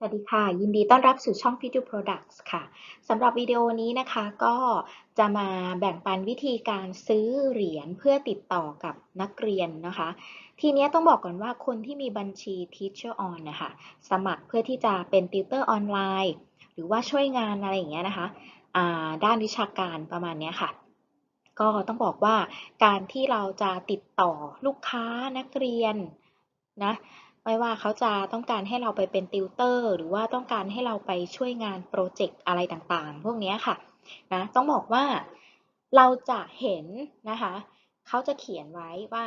สวัสดีค่ะ ยินดีต้อนรับสู่ช่อง Fit to Products ค่ะสำหรับวิดีโอนี้นะคะก็จะมาแบ่งปันวิธีการซื้อเหรียญเพื่อติดต่อกับนักเรียนนะคะ ทีนี้ต้องบอกก่อนว่าคนที่มีบัญชี Teacher On นะคะสมัครเพื่อที่จะเป็นติวเตอร์ออนไลน์ หรือว่าช่วยงานอะไรอย่างเงี้ยนะคะด้านวิชาการประมาณนี้ค่ะ ก็ต้องบอกว่าการที่เราจะติดต่อลูกค้านักเรียนนะ ไม่ว่าเขาจะต้องการให้เราไปเป็นติวเตอร์ หรือว่าต้องการให้เราไปช่วยงานโปรเจกต์อะไรต่างๆ พวกนี้ค่ะนะต้องบอกว่าเราจะเห็นนะคะเขาจะเขียนไว้ว่า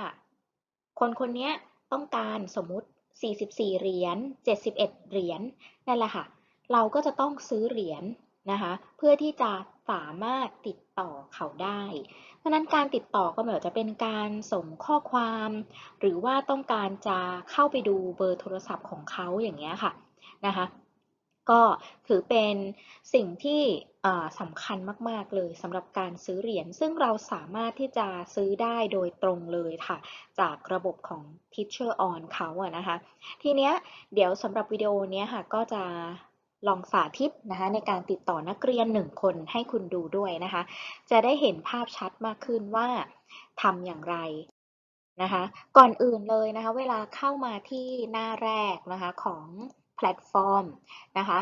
คนคนนี้ต้องการสมมุติ 44 เหรียญ 71 เหรียญนั่นแหละค่ะ เราก็จะต้องซื้อเหรียญนะคะ เพื่อที่จะ สามารถติดต่อเขาได้ เพราะนั้นการติดต่อก็เหมือนจะเป็นการส่งข้อความ หรือว่าต้องการจะเข้าไปดูเบอร์โทรศัพท์ของเขาอย่างเงี้ยค่ะนะคะก็ถือเป็นสิ่งที่สำคัญมากๆเลยสำหรับการซื้อเหรียญ ซึ่งเราสามารถที่จะซื้อได้โดยตรงเลยค่ะ จากระบบของ Teacher On เขาอะนะคะ ทีเนี้ยเดี๋ยวสำหรับวิดีโอนี้ค่ะก็จะ ลองสาธิตนะคะในการติดต่อนักเรียนหนึ่งคนให้คุณดูด้วยนะคะ จะได้เห็นภาพชัดมากขึ้นว่าทำอย่างไรนะคะ ก่อนอื่นเลยนะคะ เวลาเข้ามาที่หน้าแรกนะคะของแพลตฟอร์มนะคะ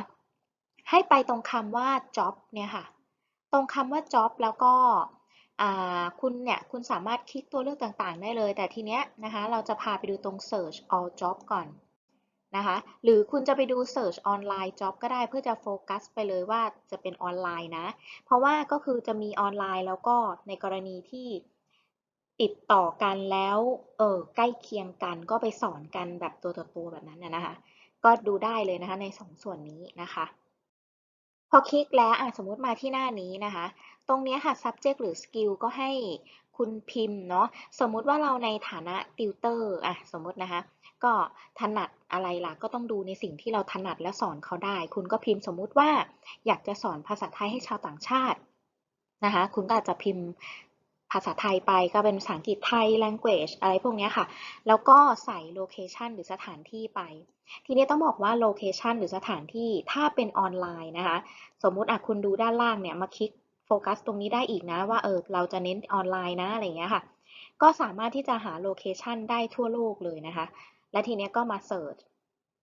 ให้ไปตรงคำว่า job เนี่ยค่ะ ตรงคำว่า job แล้วก็คุณเนี่ยคุณสามารถคลิกตัวเลือกต่างๆ ได้เลย แต่ทีเนี้ยนะคะ เราจะพาไปดูตรง search all job ก่อน นะคะ หรือคุณจะไปดู Search ออนไลน์ Job ก็ได้เพื่อจะโฟกัสไปเลยว่าจะเป็นออนไลน์นะ เพราะว่าก็คือจะมีออนไลน์แล้วก็ในกรณีที่ติดต่อกันแล้วเออใกล้เคียงกันก็ไปสอนกันแบบตัวต่อตัวแบบนั้นนะคะ ก็ดูได้เลยนะคะในสองส่วนนี้นะคะ พอคลิกแล้วสมมุติมาที่หน้านี้นะคะ ตรงนี้ค่ะ subject หรือ skill ก็ให้คุณพิมพ์เนาะสมมุติว่าเราในฐานะติวเตอร์อะสมมตินะคะ ก็ถนัดอะไรล่ะ ก็ต้องดูในสิ่งที่เราถนัดและสอนเขาได้ คุณก็พิมพ์สมมุติว่า อยากจะสอนภาษาไทยให้ชาวต่างชาตินะคะ คุณก็อาจจะพิมพ์ภาษาไทยไปก็เป็นภาษาอังกฤษไทย language อะไรพวกนี้ค่ะ แล้วก็ใส่ location หรือสถานที่ไป ทีนี้ต้องบอกว่า location หรือสถานที่ถ้าเป็นออนไลน์นะคะ สมมุติอะคุณดูด้านล่างเนี่ยมาคลิกโฟกัสตรงนี้ได้อีกนะว่าเออเราจะเน้นออนไลน์นะอะไรเงี้ยค่ะ ก็สามารถที่จะหาโลเคชันได้ทั่วโลกเลยนะคะ และทีนี้ก็มาเสิร์ช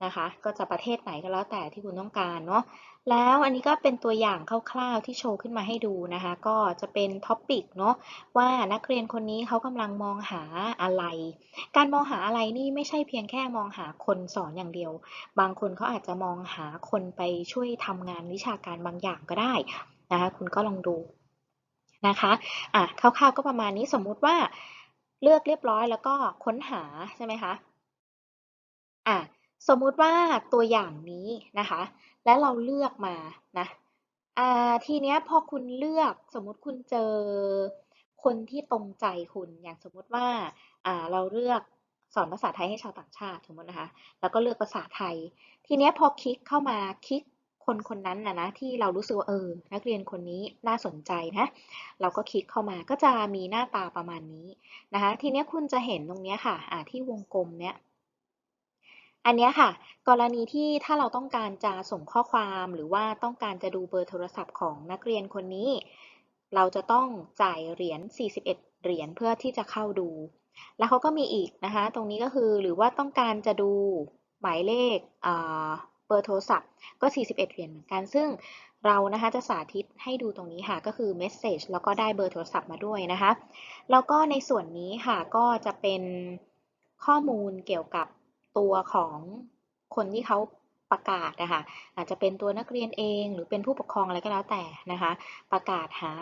นะคะ ก็จะประเทศไหนก็แล้วแต่ที่คุณต้องการเนาะ แล้วอันนี้ก็เป็นตัวอย่างคร่าวๆที่โชว์ขึ้นมาให้ดูนะคะ ก็จะเป็นท็อปิกเนาะว่านักเรียนคนนี้เขากำลังมองหาอะไร การมองหาอะไรนี่ไม่ใช่เพียงแค่มองหาคนสอนอย่างเดียว บางคนเขาอาจจะมองหาคนไปช่วยทำงานวิชาการบางอย่างก็ได้นะคะ คุณก็ลองดูนะคะอะคร่าวๆก็ประมาณนี้สมมุติว่าเลือกเรียบร้อยแล้วก็ค้นหาใช่ไหมคะ อะสมมุติว่าตัวอย่างนี้นะคะ และเราเลือกมานะอ่าทีเนี้ยพอคุณเลือกสมมุติคุณเจอคนที่ตรงใจคุณอย่างสมมุติว่าอ่าเราเลือกสอนภาษาไทยให้ชาวต่างชาติสมมตินะคะ แล้วก็เลือกภาษาไทย ทีเนี้ยพอคลิกเข้ามาคลิกคนคนนั้นนะนะที่เรารู้สึกว่าเออ นักเรียนคนนี้น่าสนใจนะ เราก็คลิกเข้ามาก็จะมีหน้าตาประมาณนี้นะคะ ทีเนี้ยคุณจะเห็นตรงเนี้ยค่ะอ่าที่วงกลมเนี้ย อันนี้ค่ะ กรณีที่ถ้าเราต้องการจะส่งข้อความหรือว่าต้องการจะดูเบอร์โทรศัพท์ของนักเรียนคนนี้ เราจะต้องจ่ายเหรียญ 41 เหรียญเพื่อที่จะเข้าดู แล้วเขาก็มีอีกนะคะ ตรงนี้ก็คือหรือว่าต้องการจะดูหมายเลขเบอร์โทรศัพท์ก็ 41 เหรียญเหมือนกัน ซึ่งเรานะคะจะสาธิตให้ดูตรงนี้ค่ะก็คือ message แล้วก็ได้เบอร์โทรศัพท์มาด้วยนะคะ แล้วก็ในส่วนนี้ค่ะก็จะเป็นข้อมูลเกี่ยวกับ ตัวของคนที่เขาประกาศนะคะอาจจะเป็นตัวนักเรียนเองหรือเป็นผู้ปกครองอะไรก็แล้วแต่นะคะ ประกาศหา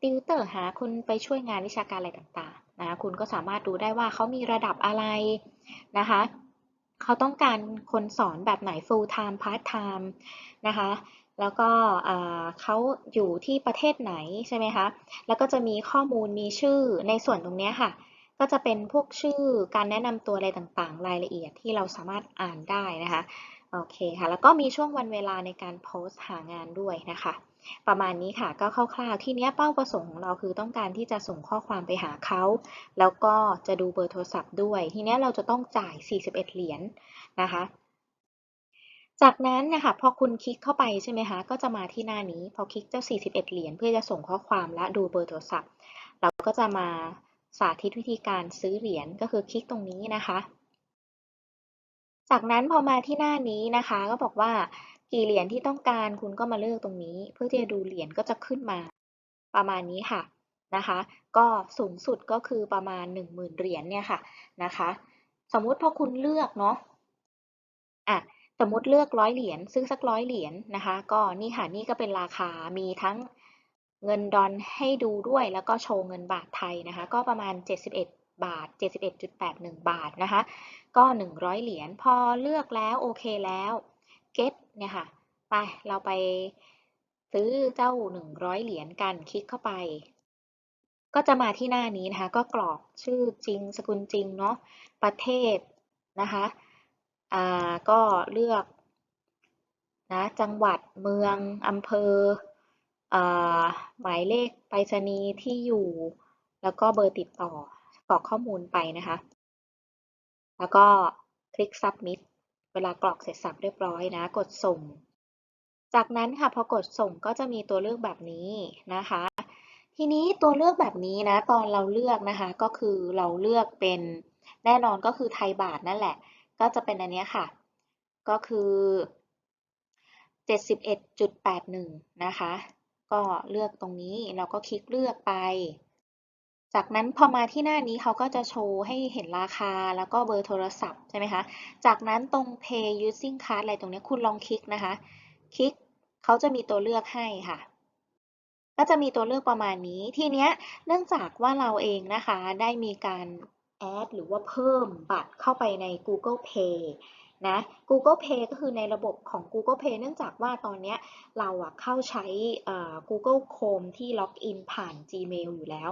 ติวเตอร์หาคนไปช่วยงานวิชาการอะไรต่างๆนะคุณก็สามารถดูได้ว่าเขามีระดับอะไรนะคะเขาต้องการคนสอนแบบไหน full time part time นะคะแล้วก็เขาอยู่ที่ประเทศไหนใช่ไหมคะแล้วก็จะมีข้อมูลมีชื่อในส่วนตรงนี้ค่ะ ก็จะเป็นพวกชื่อการแนะนำตัวอะไรต่างๆ รายละเอียดที่เราสามารถอ่านได้นะคะโอเคค่ะ แล้วก็มีช่วงวันเวลาในการโพสต์หางานด้วยนะคะ ประมาณนี้ค่ะ ก็คร่าวๆ ที่เนี้ยเป้าประสงค์ของเราคือต้องการที่จะส่งข้อความไปหาเขา แล้วก็จะดูเบอร์โทรศัพท์ด้วย ทีเนี้ยเราจะต้องจ่าย 41 เหรียญนนะคะ จากนั้นนะคะพอคุณคลิกเข้าไปใช่ไหมคะ ก็จะมาที่หน้านี้ พอคลิกเจ้า 41 เหรียญเพื่อจะส่งข้อความและดูเบอร์โทรศัพท์ เราก็จะมา สาธิตวิธีการซื้อเหรียญก็คือคลิกตรงนี้นะคะ จากนั้นพอมาที่หน้านี้นะคะ ก็บอกว่ากี่เหรียญที่ต้องการคุณก็มาเลือกตรงนี้ เพื่อที่จะดูเหรียญก็จะขึ้นมา ประมาณนี้ค่ะนะคะ ก็สูงสุดก็คือประมาณ 10,000 เหรียญเนี่ยค่ะนะคะ สมมุติพอคุณเลือกเนาะอะสมมติเลือกร้อยเหรียญซื้อสักร้อยเหรียญนะคะ ก็นี่ค่ะนี่ก็เป็นราคามีทั้ง เงินดอลให้ดูด้วยแล้วก็โชว์เงินบาทไทยนะคะ ก็ประมาณ 71 บาท 71.81 บาทนะคะ ก็ 100 เหรียญพอเลือกแล้วโอเคแล้ว get เนี่ยค่ะ ไปเราไปซื้อเจ้า 100 เหรียญกันคลิกเข้าไป ก็จะมาที่หน้านี้นะคะ ก็กรอกชื่อจริงสกุลจริงเนาะประเทศนะคะอ่าก็เลือกนะจังหวัดเมืองอำเภอ หมายเลขไปรษณีย์ที่อยู่ แล้วก็เบอร์ติดต่อกรอกข้อมูลไปนะคะ แล้วก็คลิก submit เวลากรอกเสร็จสับเรียบร้อยนะ กดส่ง จากนั้นค่ะพอกดส่งก็จะมีตัวเลือกแบบนี้นะคะ ทีนี้ตัวเลือกแบบนี้นะ ตอนเราเลือกนะคะ ก็คือเราเลือกเป็นแน่นอนก็คือไทยบาทนั่นแหละ ก็จะเป็นอันนี้ค่ะ ก็คือ 71.81 นะคะ ก็เลือกตรงนี้เราก็คลิกเลือกไป จากนั้นพอมาที่หน้านี้เขาก็จะโชว์ให้เห็นราคาแล้วก็เบอร์โทรศัพท์ใช่ไหมคะ จากนั้นตรง pay using card อะไรตรงนี้คุณลองคลิกนะคะ คลิกเขาจะมีตัวเลือกให้ค่ะก็จะมีตัวเลือกประมาณนี้ ทีเนี้ยเนื่องจากว่าเราเองนะคะ ได้มีการแอดหรือว่าเพิ่มบัตรเข้าไปใน Google Pay นะ Google Pay ก็คือในระบบของ Google Pay เนื่องจากว่าตอนนี้เราอะเข้าใช้ Google Chrome ที่ล็อกอินผ่าน Gmail อยู่แล้ว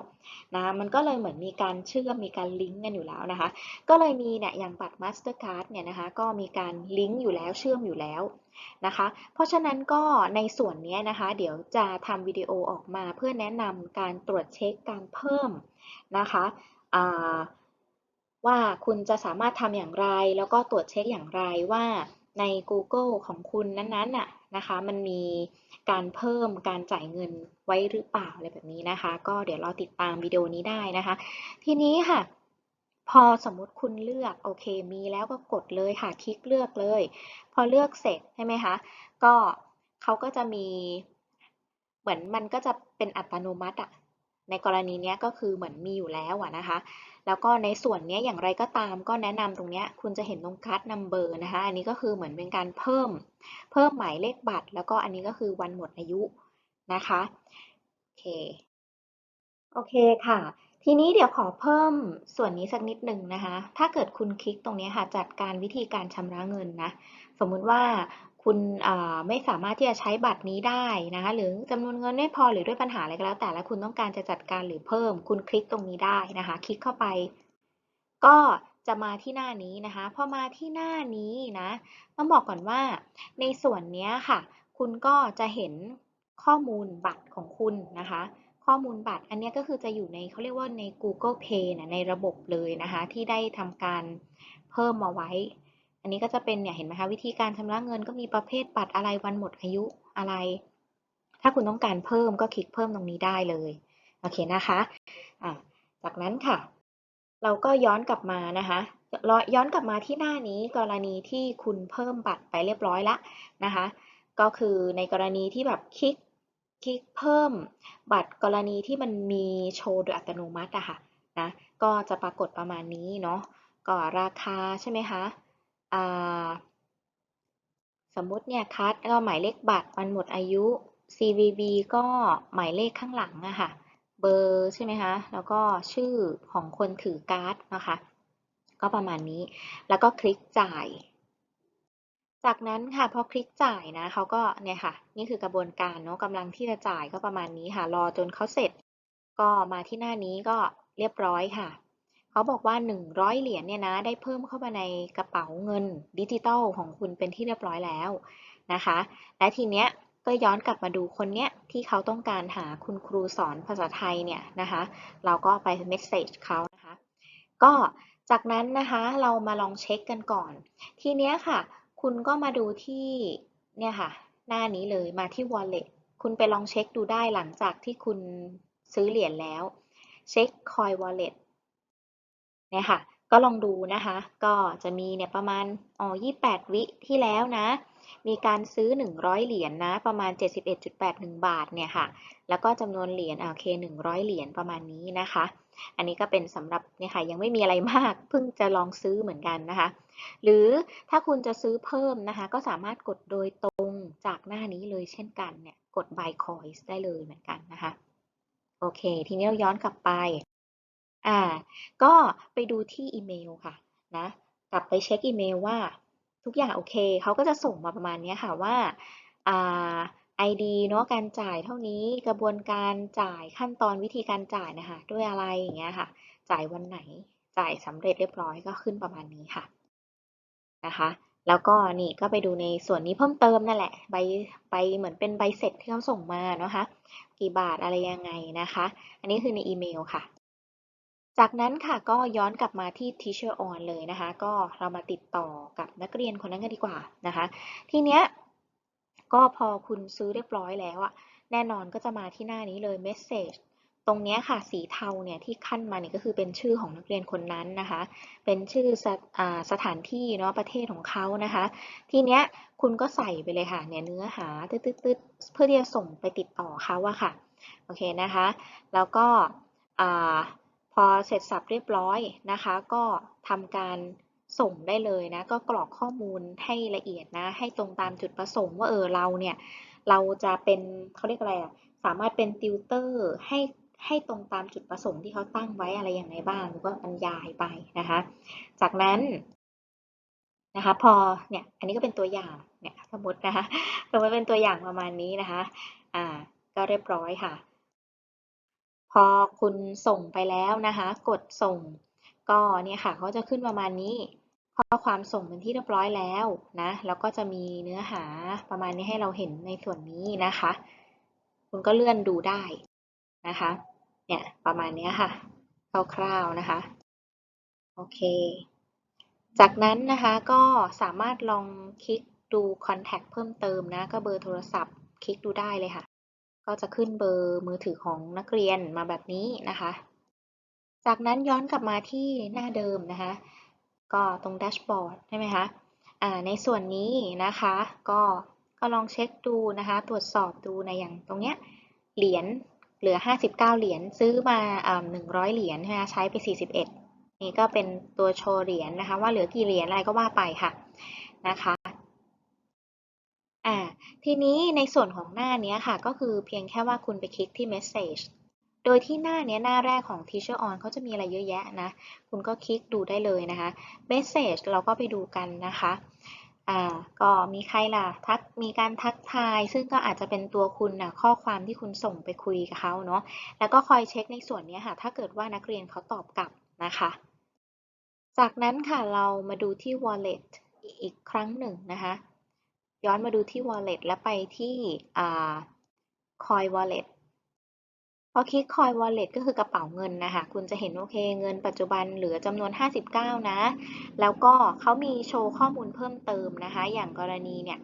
นะมันก็เลยเหมือนมีการเชื่อมมีการลิงก์กันอยู่แล้วนะคะ ก็เลยมีเนี่ยอย่างบัตร Mastercard เนี่ยนะคะก็มีการลิงก์อยู่แล้วเชื่อมอยู่แล้วนะคะ เพราะฉะนั้นก็ในส่วนนี้นะคะ เดี๋ยวจะทำวิดีโอออกมาเพื่อแนะนำการตรวจเช็คการเพิ่มนะคะ ว่าคุณจะสามารถทำอย่างไร แล้วก็ตรวจเช็คอย่างไรว่าใน Google ของคุณนั้นๆน่ะนะคะมันมีการเพิ่มการจ่ายเงินไว้หรือเปล่าอะไรแบบนี้นะคะ ก็เดี๋ยวเราติดตามวิดีโอนี้ได้นะคะ ทีนี้ค่ะ พอสมมุติคุณเลือกโอเคมีแล้วก็กดเลยค่ะคลิกเลือกเลย พอเลือกเสร็จใช่ไหมคะก็เขาก็จะมีเหมือนมันก็จะเป็นอัตโนมัติอะในกรณีนี้ก็คือเหมือนมีอยู่แล้วอะนะคะ แล้วก็ในส่วนนี้อย่างไรก็ตามก็แนะนำตรงนี้คุณจะเห็นตรงคัดนัมเบอร์นะคะอันนี้ก็คือเหมือนเป็นการเพิ่ม เพิ่มหมายเลขบัตร แล้วก็อันนี้ก็คือวันหมดอายุนะคะโอเคโอเคค่ะ ทีนี้เดี๋ยวขอเพิ่มส่วนนี้สักนิดหนึ่งนะคะ ถ้าเกิดคุณคลิกตรงนี้ค่ะจัดการวิธีการชำระเงินนะ สมมุติว่า คุณไม่สามารถที่จะใช้บัตรนี้ได้นะคะหรือจำนวนเงินไม่พอหรือด้วยปัญหาอะไรก็แล้ว แต่แล้วคุณต้องการจะจัดการหรือเพิ่ม คุณคลิกตรงนี้ได้นะคะ คลิกเข้าไป ก็จะมาที่หน้านี้นะคะพอมาที่หน้านี้นะต้องบอกก่อนว่า ในส่วนนี้ค่ะ คุณก็จะเห็นข้อมูลบัตรของคุณนะคะ ข้อมูลบัตรอันนี้ก็คือจะอยู่ในเขาเรียกว่าใน Google Pay นะในระบบเลยนะคะ ที่ได้ทำการเพิ่มมาไว้ อันนี้ก็จะเป็นเนี่ยเห็นไหมคะวิธีการชำระเงินก็มีประเภทบัตรอะไรวันหมดอายุอะไร ถ้าคุณต้องการเพิ่มก็คลิกเพิ่มตรงนี้ได้เลยโอเคนะคะะจากนั้นค่ะ เราก็ย้อนกลับมานะคะย้อนกลับมาที่หน้านี้กรณีที่คุณเพิ่มบัตรไปเรียบร้อยละนะคะ ก็คือในกรณีที่แบบคลิกคลิกเพิ่มบัตรกรณีที่มันมีโชว์โดยอัตโนมัติอะค่ะนะก็จะปรากฏประมาณนี้เนาะก็ราคาใช่ไหมคะ สมมติเนี่ยคัดก็หมายเลขบัตรวันหมดอายุ CVV ก็หมายเลขข้างหลังอะค่ะ เบอร์ใช่ไหมคะ แล้วก็ชื่อของคนถือการ์ดนะคะ ก็ประมาณนี้ แล้วก็คลิกจ่าย จากนั้นค่ะพอคลิกจ่ายนะเขาก็เนี่ยค่ะ นี่คือกระบวนการเนาะกำลังที่จะจ่ายก็ประมาณนี้ค่ะ รอจนเขาเสร็จ ก็มาที่หน้านี้ก็เรียบร้อยค่ะ เขาบอกว่า 100 เหรียญเนี่ยนะได้เพิ่มเข้ามาในกระเป๋าเงินดิจิตอลของคุณเป็นที่เรียบร้อยแล้วนะคะ และทีเนี้ยก็ย้อนกลับมาดูคนเนี้ยที่เขาต้องการหาคุณครูสอนภาษาไทยเนี่ยนะคะ เราก็ไปเมสเซจเขานะคะ ก็จากนั้นนะคะเรามาลองเช็คกันก่อน ทีเนี้ยค่ะ คุณก็มาดูที่เนี่ยค่ะ หน้านี้เลยมาที่ wallet คุณไปลองเช็คดูได้หลังจากที่คุณซื้อเหรียญแล้ว เช็ค coin wallet เนี่ยค่ะ ก็ลองดูนะคะ ก็จะมีเนี่ยประมาณอ๋อ28 วิที่แล้วนะ มีการซื้อ 100 เหรียญนนะประมาณ 71.81 บาทเนี่ยค่ะ แล้วก็จำนวนเหรียญโอเค 100 เหรียญประมาณนี้นะคะ อันนี้ก็เป็นสำหรับเนี่ยค่ะยังไม่มีอะไรมากเพิ่งจะลองซื้อเหมือนกันนะคะ หรือถ้าคุณจะซื้อเพิ่มนะคะ ก็สามารถกดโดยตรงจากหน้านี้เลยเช่นกันเนี่ยกด buy coins ได้เลยเหมือนกันนะคะโอเค ทีนี้เราย้อนกลับไป อ่า ก็ไปดูที่อีเมลค่ะนะกลับไปเช็คอีเมลว่าทุกอย่างโอเค เขาก็จะส่งมาประมาณนี้ค่ะว่าอ่า ID เนาะการจ่ายเท่านี้กระบวนการจ่ายขั้นตอนวิธีการจ่ายนะคะ ด้วยอะไรอย่างเงี้ยค่ะ จ่ายวันไหนจ่ายสำเร็จเรียบร้อยก็ขึ้นประมาณนี้ค่ะนะคะ แล้วก็นี่ก็ไปดูในส่วนนี้เพิ่มเติมนั่นแหละใบใบเหมือนเป็นใบเสร็จที่เขาส่งมาเนาะคะ กี่บาทอะไรยังไงนะคะ อันนี้คือในอีเมลค่ะ จากนั้นค่ะก็ย้อนกลับมาที่ Teacher On เลยนะคะ ก็เรามาติดต่อกับนักเรียนคนนั้นกันดีกว่านะคะ ทีเนี้ยก็พอคุณซื้อเรียบร้อยแล้วอะแน่นอนก็จะมาที่หน้านี้เลย Message ตรงเนี้ยค่ะสีเทาเนี่ยที่ขั้นมาเนี่ยก็คือเป็นชื่อของนักเรียนคนนั้นนะคะ เป็นชื่อสถสถานที่เนาะประเทศของเขานะคะ ทีเนี้ยคุณก็ใส่ไปเลยค่ะเนี่ยเนื้อหาตืดๆเพื่อที่จะส่งไปติดต่อเขาอะค่ะโอเคนะคะ แล้วก็ อเสร็จสับเรียบร้อยนะคะ ก็ทำการส่งได้เลยนะ ก็กรอกข้อมูลให้ละเอียดนะ ให้ตรงตามจุดประสงค์ว่าเออเราเนี่ย เราจะเป็นเขาเรียกอะไรอะสามารถเป็นติวเตอร์ให้ให้ตรงตามจุดประสงค์ที่เขาตั้งไว้อะไรอย่างไรบ้างก็บรรยายไปนะคะ จากนั้นนะคะพอเนี่ยอันนี้ก็เป็นตัวอย่างเนี่ยสมมตินะคะสมมติเป็นตัวอย่างประมาณนี้นะคะอ่าก็เรียบร้อยค่ะ พอคุณส่งไปแล้วนะคะ กดส่ง ก็เนี่ยค่ะเขาจะขึ้นประมาณนี้ ข้อความส่งเป็นที่เรียบร้อยแล้วนะ แล้วก็จะมีเนื้อหาประมาณนี้ให้เราเห็นในส่วนนี้นะคะ คุณก็เลื่อนดูได้นะคะ เนี่ยประมาณนี้ค่ะ คร่าวๆนะคะ โอเค จากนั้นนะคะก็สามารถลองคลิกดู Contact เพิ่มเติมนะ ก็เบอร์โทรศัพท์ คลิกดูได้เลยค่ะ ก็จะขึ้นเบอร์มือถือของนักเรียนมาแบบนี้นะคะ จากนั้นย้อนกลับมาที่หน้าเดิมนะคะ ก็ตรงแดชบอร์ดใช่ไหมคะอ่าในส่วนนี้นะคะก็ก็ลองเช็คดูนะคะ ตรวจสอบดูในอย่างตรงเนี้ยเหรียญเหลือ 59 เหรียญซื้อมาหนึ่งร้อยเหรียญใช่ไหมใช้ไป 41 นี่ก็เป็นตัวโชว์เหรียญนะคะ ว่าเหลือกี่เหรียญอะไรก็ว่าไปค่ะนะคะ ทีนี้ในส่วนของหน้านี้ค่ะ ก็คือเพียงแค่ว่าคุณไปคลิกที่ message โดยที่หน้านี้หน้าแรกของ Teacher On เขาจะมีอะไรเยอะแยะนะ คุณก็คลิกดูได้เลยนะคะ message เราก็ไปดูกันนะคะ อ่า ก็มีใครล่ะ ทัก มีการทักทาย ซึ่งก็อาจจะเป็นตัวคุณนะข้อความที่คุณส่งไปคุยกับเขาเนาะ แล้วก็คอยเช็คในส่วนนี้ค่ะ ถ้าเกิดว่านักเรียนเขาตอบกลับนะคะ จากนั้นค่ะเรามาดูที่ wallet อีกครั้งหนึ่งนะคะ ย้อนมาดูที่ wallet แล้วไปที่ coin wallet พอคลิก Coin Wallet ก็คือกระเป๋าเงินนะคะ คุณจะเห็นโอเคเงินปัจจุบันเหลือจำนวน 59 นะ แล้วก็เขามีโชว์ข้อมูลเพิ่มเติมนะคะ อย่างกรณีเนี่ย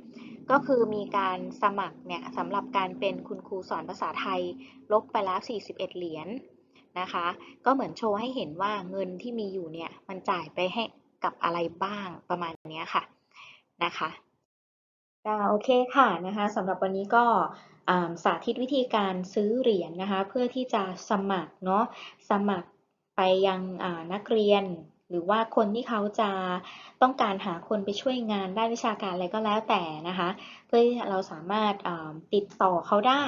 ก็คือมีการสมัครเนี่ยสำหรับการเป็นคุณครูสอนภาษาไทย ลบไปแล้ว 41 เหรียญนนะคะ ก็เหมือนโชว์ให้เห็นว่าเงินที่มีอยู่เนี่ย มันจ่ายไปให้กับอะไรบ้างประมาณนี้ค่ะนะคะ โอเคค่ะนะคะสำหรับวันนี้ก็สาธิตวิธีการซื้อเหรียญนนะคะ เพื่อที่จะสมัครเนาะสมัครไปยังนักเรียน หรือว่าคนที่เขาจะต้องการหาคนไปช่วยงานได้วิชาการอะไรก็แล้วแต่นะคะ เพื่อเราสามารถติดต่อเขาได้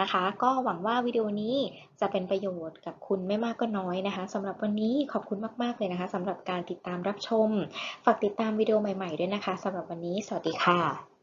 นะคะ ก็หวังว่าวิดีโอนี้จะเป็นประโยชน์กับคุณไม่มากก็น้อยนะคะสำหรับวันนี้ขอบคุณมาก ๆ เลยนะคะสำหรับการติดตามรับชม ฝากติดตามวิดีโอใหม่ ๆ ด้วยนะคะสำหรับวันนี้ สวัสดีค่ะ